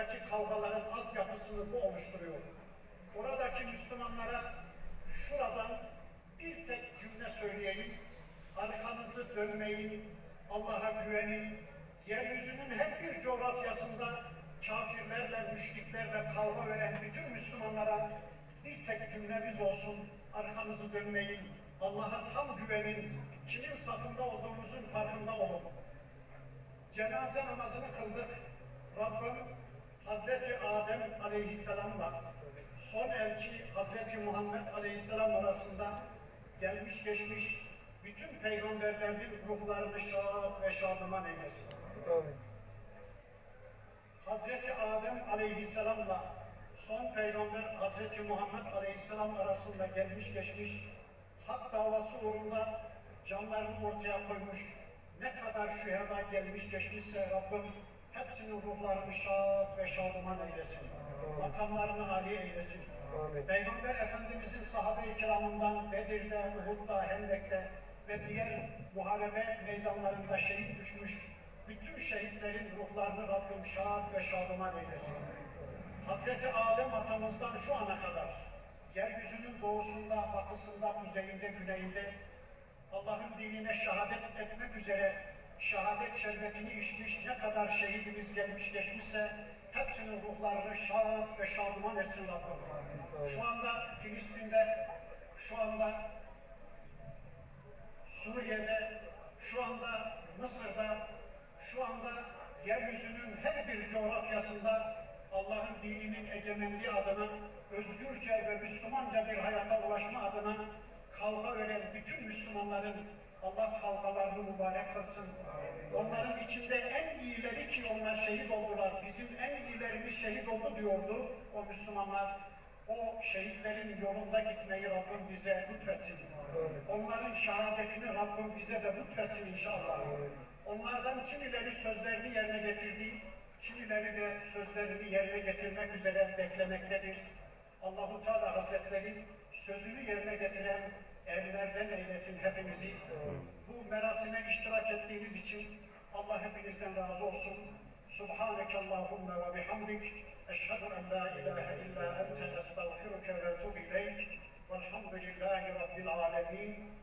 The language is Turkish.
oradaki kavgaların altyapısını bu oluşturuyor. Oradaki Müslümanlara şuradan bir tek cümle söyleyeyim. Arkanızı dönmeyin, Allah'a güvenin. Yeryüzünün her bir coğrafyasında kafirlerle, müşriklerle kavga veren bütün Müslümanlara bir tek cümlemiz olsun. Arkanızı dönmeyin, Allah'a tam güvenin. Kimin safında olduğunuzun farkında olun. Cenaze namazını kıldık. Rabbim Hazreti Adem Aleyhisselam'la son elçi Hazreti Muhammed Aleyhisselam arasında gelmiş geçmiş bütün peygamberlerin ruhlarını şad ve şadıman eylesin. Amin. Hazreti Adem Aleyhisselam'la son peygamber Hazreti Muhammed Aleyhisselam arasında gelmiş geçmiş hak davası uğrunda canlarını ortaya koymuş ne kadar şüheda gelmiş geçmişse Rabbim hepsinin ruhlarını şad ve şadıman eylesin. Makamlarını âli eylesin. Amin. Peygamber Efendimizin sahabe-i kiramından Bedir'de, Uhud'da, Hendek'te ve diğer muharebe meydanlarında şehit düşmüş bütün şehitlerin ruhlarını Rabbim şad ve şadıman eylesin. Hazreti Adem atamızdan şu ana kadar yeryüzünün doğusunda, batısında, kuzeyinde, güneyinde Allah'ın dinine şehadet etmek üzere şehadet şerbetini içmiş ne kadar şehidimiz gelmiş geçmişse hepsinin ruhlarını şad ve şadıman etsin Rabbim. Şu anda Filistin'de, şu anda Suriye'de, şu anda Mısır'da, şu anda yeryüzünün her bir coğrafyasında Allah'ın dininin egemenliği adına, özgürce ve Müslümanca bir hayata ulaşma adına kavga veren bütün Müslümanların Allah kavgalarını kılsın. Onların içinde en iyileri ki onlar şehit oldular. Bizim en iyilerimiz şehit oldu diyordu o Müslümanlar. O şehitlerin yolunda gitmeyi Rabbim bize lütfetsin. Onların şehadetini Rabbim bize de lütfetsin inşallah. Onlardan kimileri sözlerini yerine getirdi, kimileri de sözlerini yerine getirmek üzere beklemektedir. Allahu Teala Hazretleri sözünü yerine getiren evlerden eylesin hepimizi. Bu merasime iştirak ettiğiniz için Allah hepinizden razı olsun. Subhaneke Allahümme ve bihamdik. Eşhedü en la ilahe illa ente estağfiruke ve etubu ileyk. Velhamdülillahi Rabbil alemin.